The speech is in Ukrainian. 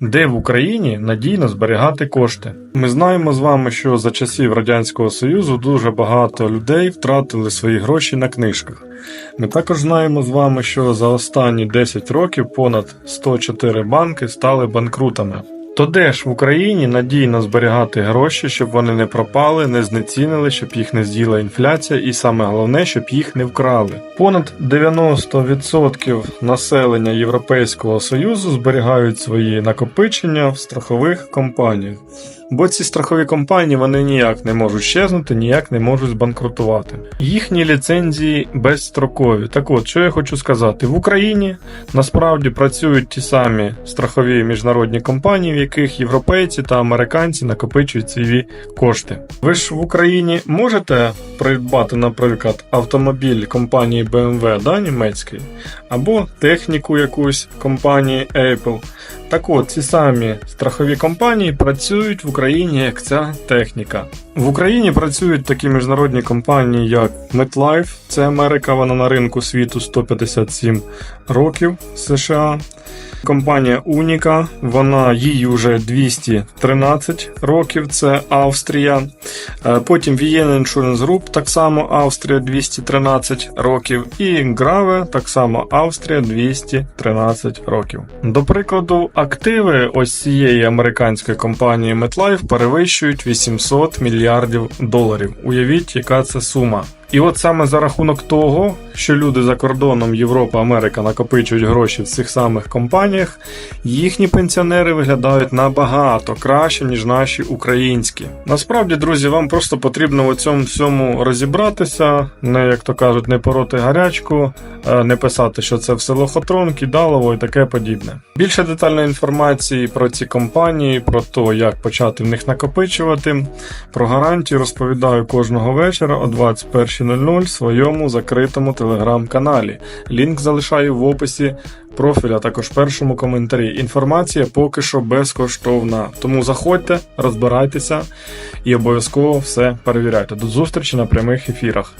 Де в Україні надійно зберігати кошти? Ми знаємо з вами, що за часів Радянського Союзу дуже багато людей втратили свої гроші на книжках. Ми також знаємо з вами, що за останні 10 років понад 104 банки стали банкрутами. То де ж в Україні надійно зберігати гроші, щоб вони не пропали, не знецінили, щоб їх не з'їла інфляція, і саме головне, щоб їх не вкрали. Понад 90% населення Європейського Союзу зберігають свої накопичення в страхових компаніях. Бо ці страхові компанії вони ніяк не можуть щезнути, ніяк не можуть збанкрутувати. Їхні ліцензії безстрокові. Так от, що я хочу сказати, в Україні насправді працюють ті самі страхові міжнародні компанії, в яких європейці та американці накопичують свої кошти. Ви ж в Україні можете придбати, наприклад, автомобіль компанії BMW, да, німецької, або техніку якусь компанії Apple. Так от, ці самі страхові компанії працюють в Україні як ця техніка. В Україні працюють такі міжнародні компанії, як MetLife, це Америка, вона на ринку світу 157 років США. Компанія Unica, вона їй вже 213 років, це Австрія. Е, Потім VN Insurance Group, так само Австрія 213 років. І Grave, так само Австрія 213 років. До прикладу, активи ось цієї американської компанії MetLife перевищують 800 мільярдів доларів. Уявіть, яка це сума. І от саме за рахунок того, що люди за кордоном Європа, Америка накопичують гроші в цих самих компаніях, їхні пенсіонери виглядають набагато краще, ніж наші українські. Насправді, друзі, вам просто потрібно в цьому всьому розібратися, не як то кажуть, не пороти гарячку, е, не писати, що це все лохотрон, кідалово і таке подібне. Більше детальної інформації про ці компанії, про те, як почати в них накопичувати, про гарантію розповідаю кожного вечора о 21 2.0 своєму закритому телеграм-каналі. Лінк залишаю в описі профіля, також першому коментарі. Інформація поки що безкоштовна. Тому заходьте, розбирайтеся і обов'язково все перевіряйте. До зустрічі на прямих ефірах.